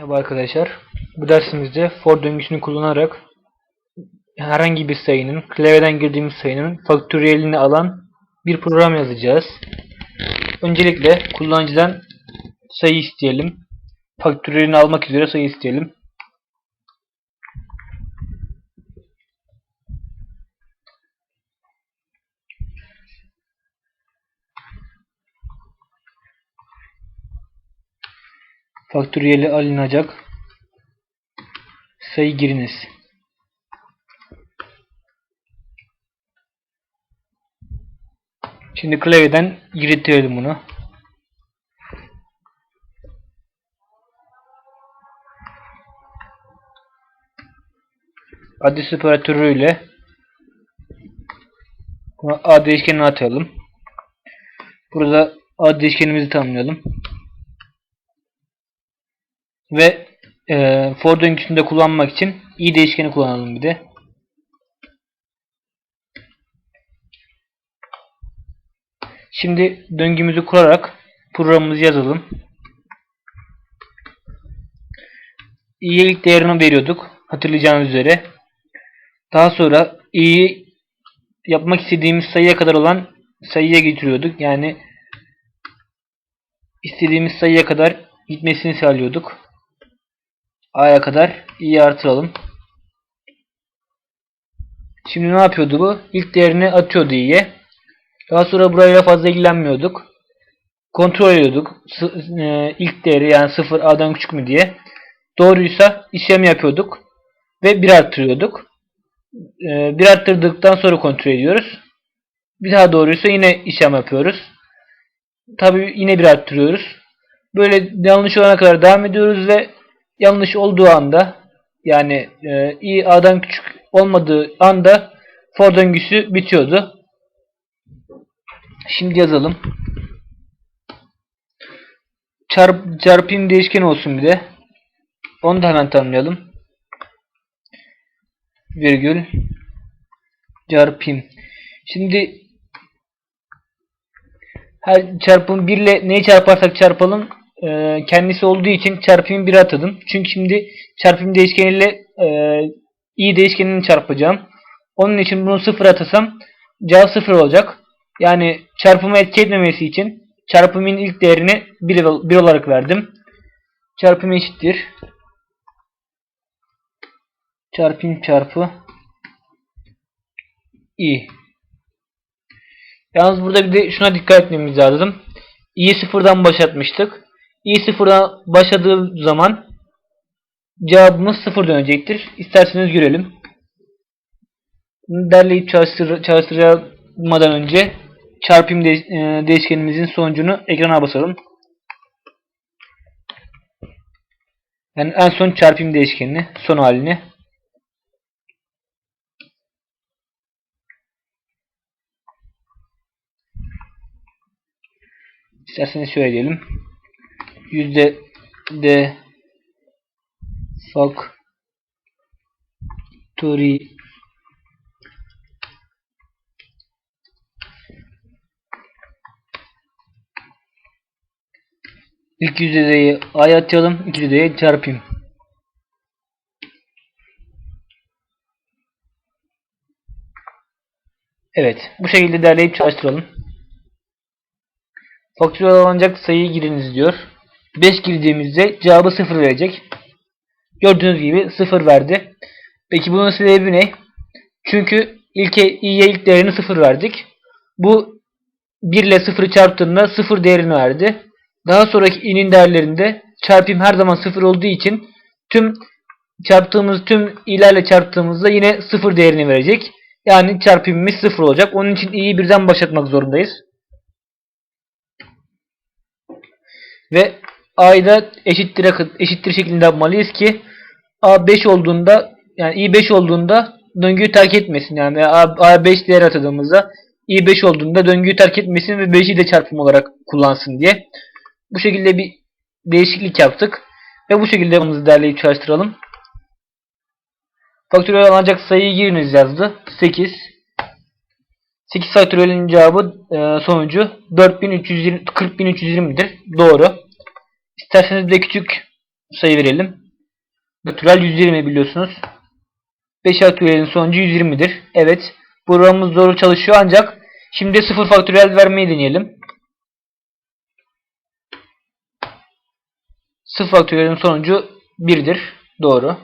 Merhaba arkadaşlar. Bu dersimizde for döngüsünü kullanarak herhangi bir sayının, klavyeden girdiğimiz sayının faktöriyelini alan bir program yazacağız. Öncelikle kullanıcıdan sayı isteyelim. Faktöriyelini almak üzere sayı isteyelim. Faktöriyeli alınacak sayı giriniz. Şimdi klavyeden giritiyorum bunu. Adres operatörüyle A değişkenini atalım. Burada A değişkenimizi tanımlayalım. Ve e, for döngüsünde kullanmak için i değişkeni kullanalım bir de. Şimdi döngümüzü kurarak programımızı yazalım. i'ye ilk değerini veriyorduk. Hatırlayacağınız üzere. Daha sonra i'yi yapmak istediğimiz sayıya kadar olan sayıya getiriyorduk. Yani istediğimiz sayıya kadar gitmesini sağlıyorduk. A'ya kadar i'yi artıralım. Şimdi ne yapıyordu bu? İlk değerini atıyordu i'ye. Daha sonra burayla fazla ilgilenmiyorduk. Kontrol ediyorduk. E, ilk değeri yani 0 A'dan küçük mü diye. Doğruysa işlem yapıyorduk. Ve 1 arttırıyorduk. E, 1 arttırdıktan sonra kontrol ediyoruz. Bir daha doğruysa yine işlem yapıyoruz. Tabi yine 1 arttırıyoruz. Böyle yanlış olana kadar devam ediyoruz ve yanlış olduğu anda yani e, i a'dan küçük olmadığı anda for döngüsü bitiyordu. Şimdi yazalım. Çarp, çarpayım değişken olsun bir de. Onu da hemen tanımlayalım. Virgül çarpayım. Şimdi her çarpım 1 ile neyi çarparsak çarpalım e, kendisi olduğu için çarpımı 1'e atadım. Çünkü şimdi çarpım değişkeniyle e, i değişkenini çarpacağım. Onun için bunu 0 atasam cevap 0 olacak. Yani çarpımı etki etmemesi için çarpımın ilk değerini 1, 1 olarak verdim. Çarpım eşittir. Çarpım çarpı i. Yalnız burada bir de şuna dikkat etmemiz lazım. i'yi sıfırdan başlatmıştık. İ sıfırdan başladığı zaman cevabımız sıfır dönecektir. İsterseniz görelim. Derleyip çalıştır çalıştırmadan önce çarpım de e, değişkenimizin sonucunu ekrana basalım. Yani en son çarpım değişkenini, son halini. İsterseniz şöyle diyelim. Yüzde de factory İlk yüzdeyi a'ya atalım. İkinci yüzdeyi çarpayım. Evet. Bu şekilde derleyip çalıştıralım. Faktörel alınacak sayıyı giriniz diyor. 5 girdiğimizde cevabı 0 verecek. Gördüğünüz gibi 0 verdi. Peki bunun sebebi ne? Çünkü ilk i'ye ilk değerini 0 verdik. Bu 1 ile 0'ı çarptığında 0 değerini verdi. Daha sonraki i'nin değerlerinde çarpım her zaman 0 olduğu için tüm çarptığımız tüm i'lerle çarptığımızda yine 0 değerini verecek. Yani çarpımımız 0 olacak. Onun için i'yi birden başlatmak zorundayız. Ve a'yı da eşittir, eşittir şeklinde yapmalıyız ki a 5 olduğunda yani i 5 olduğunda döngüyü terk etmesin. Yani a 5 değer atadığımızda i 5 olduğunda döngüyü terk etmesin ve 5'i de çarpım olarak kullansın diye. Bu şekilde bir değişiklik yaptık. Ve bu şekilde bunu derleyip çalıştıralım. Faktöriyel alınacak sayıyı giriniz yazdı. 8. 8 faktöriyelin cevabı e, sonucu 4320 40320'dir. Doğru. İsterseniz de küçük sayı verelim. Natural 120 biliyorsunuz. 5 faktöriyelin sonucu 120'dir. Evet. Programımız doğru çalışıyor ancak şimdi 0 faktöriyel vermeyi deneyelim. 0 faktöriyelin sonucu 1'dir. Doğru.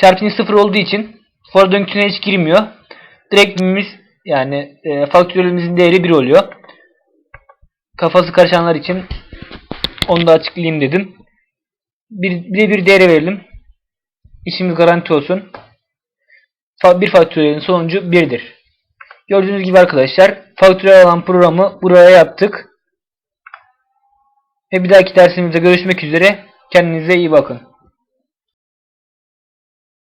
Çarpımı 0 olduğu için for döngüsüne hiç girmiyor. Direktimiz yani e, faktöriyelimizin değeri 1 oluyor. Kafası karışanlar için onu da açıklayayım dedim. Bir, bir bir değeri verelim. İşimiz garanti olsun. Bir faktöriyelin sonucu 1'dir. Gördüğünüz gibi arkadaşlar faktöriyel alan programı buraya yaptık. Ve bir dahaki dersimizde görüşmek üzere. Kendinize iyi bakın.